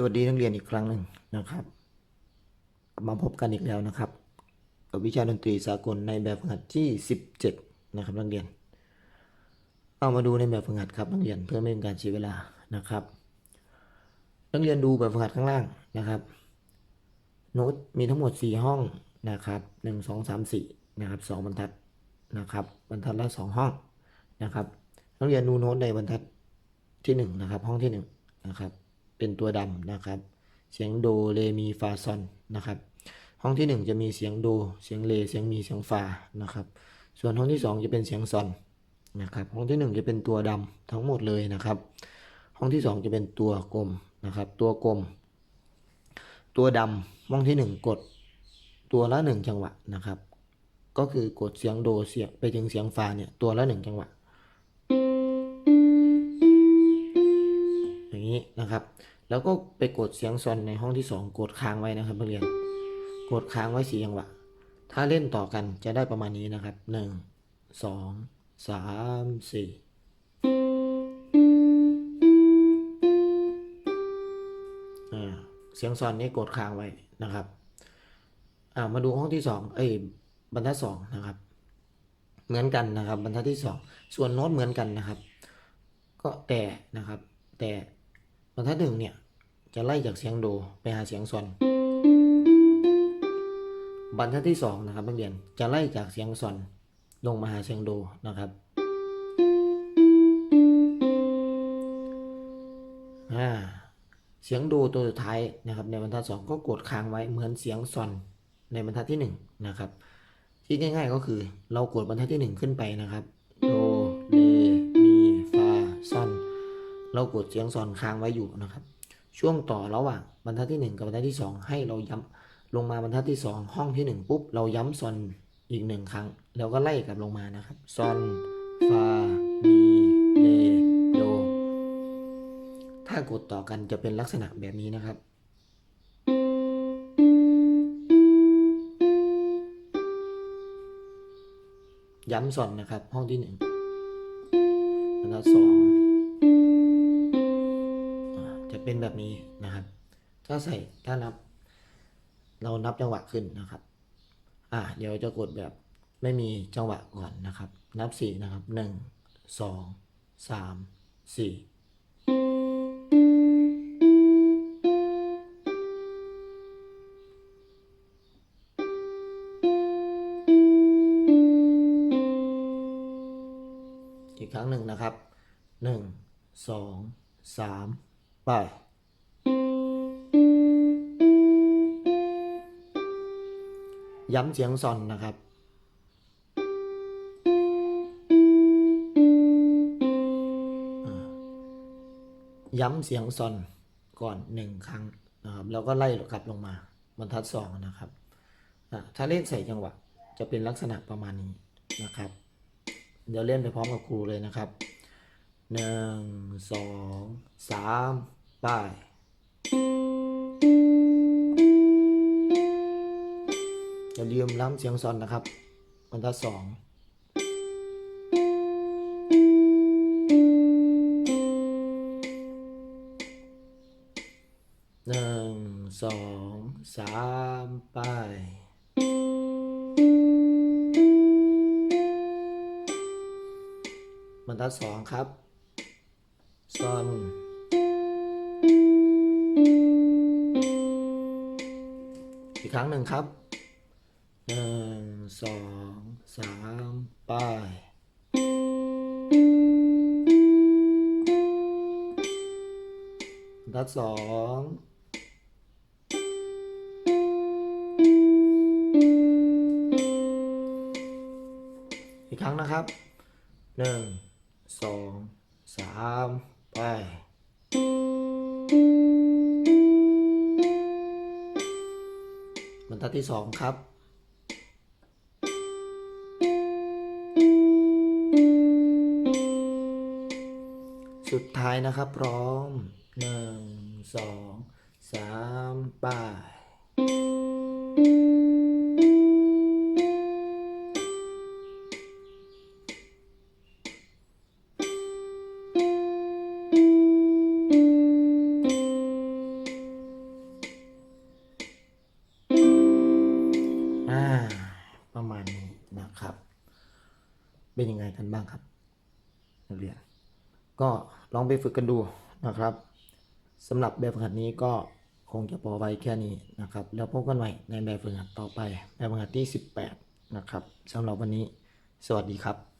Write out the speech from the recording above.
สวัสดีนักเรียนอีกครั้งหนึ่งนะครับ มาพบกันอีกแล้วนะครับ กับวิชาดนตรีสากลในแบบฝึกหัดที่ 17 นะครับนักเรียน เอามาดูในแบบฝึกหัดครับนักเรียนเพื่อไม่เป็นการเสียเวลานะครับ นักเรียนดูแบบฝึกหัดข้างล่างนะครับโน้ตมีทั้งหมด 4 ห้องนะครับ1 2 3 4นะครับ2บรรทัดนะครับ บรรทัดละ 2 ห้องนะครับ นักเรียนดูโน้ตในบรรทัดที่ 1 นะครับ ห้องที่ 1 นะครับ เป็นตัวดำนะครับ เสียงโดเรมีฟาซอนนะครับ ห้องที่ 1 จะมีเสียงโด เสียงเล เสียงมี เสียงฟานะครับ ส่วนห้องที่ 2 จะเป็นเสียงซอนนะครับ ห้องที่ 1 จะเป็นตัวดำทั้งหมดเลยนะครับ ห้องที่ 2 จะเป็นตัวกลมนะครับ ตัวกลม ตัวดำห้องที่ 1 กดตัวละ 1 จังหวะนะครับ ก็คือกดเสียงโดเสียงไปถึงเสียงฟาเนี่ยตัวละ 1 จังหวะ อย่างนี้นะครับ แล้วก็ไปกดเสียงซอนในห้องที่ 2 กดค้างไว้นะครับนักเรียน กดค้างไว้สี่จังหวะ ถ้าเล่นต่อกันจะได้ประมาณนี้นะครับ 1 2 3 4อ่าเสียงซอนนี้กดค้างไว้นะครับ อ่ามาดูห้องที่2เอ้ยบรรทัดสองนะครับ เหมือนกันนะครับ บรรทัดที่2ส่วนโน้ตเหมือนกันนะครับ ก็แต่นะครับ แต่ รรทัดหนึ่งเนี่ย จะไล่จากเสียงโดไปหาเสียงซอน บรรทัดที่สองนะครับนักเรียนจะไล่จากเสียงซอนลงมาหาเสียงโดนะครับเสียงโดตัวสุดท้ายนะครับ ในบรรทัดสองก็กดค้างไว้เหมือนเสียงซอนในบรรทัดที่หนึ่งนะครับ ที่ง่าย ๆก็คือเรากดบรรทัดที่หนึ่งขึ้นไปนะครับ เรากดเสียงซอนค้างไว้อยู่นะครับ ช่วงต่อระหว่างบรรทัดที่ 1 กับบรรทัดที่ 2 ให้เราย้ำลงมาบรรทัดที่ 2 ห้องที่ 1 ปุ๊บ เราย้ำซอนอีกหนึ่งครั้ง แล้วก็ไล่กลับลงมานะครับซอนฟามีเรโดถ้ากดต่อกันจะเป็นลักษณะแบบนี้นะครับย้ำซอนนะครับ ห้องที่1บรรทัดสอง จะเป็นแบบนี้นะครับ ถ้าใส่ถ้านับ เรานับจังหวะขึ้นนะครับ อ่าเดี๋ยวจะกดแบบไม่มีจังหวะก่อนนะครับ นับสี่นะครับหนึ่งสองสามสี่อีกครั้งหนึ่งนะครับหนึ่งสองสาม ไปย้ำเสียงซอนนะครับ ย้ำเสียงซอนก่อนหนึ่งครั้งนะครับ แล้วก็ไล่กลับลงมาบรรทัดสองนะครับถ้าเล่นใส่จังหวะจะเป็นลักษณะประมาณนี้นะครับ เดี๋ยวเล่นไปพร้อมกับครูเลยนะครับหนึ่งสองสาม ไปอย่าลืมล้ำเสียงซอนนะครับบรรทัดสองหนึ่งสองสามไปบรรทัดสองครับซอน อีกครั้งหนึ่งครับหนึ่งสองสามไปรัดสองอีกครั้งนะครับหนึ่งสองสามไป บรรทัดที่สองครับ สุดท้ายนะครับ พร้อมหนึ่งสองสามไป ประมาณนี้นะครับ เป็นยังไงกันบ้างครับนักเรียน ก็ลองไปฝึกกันดูนะครับสำหรับแบบฝึกหัดนี้ก็คงจะพอไว้แค่นี้นะครับ แล้วพบกันใหม่ในแบบฝึกหัดต่อไป แบบฝึกหัดที่ 18 นะครับสำหรับวันนี้ สวัสดีครับ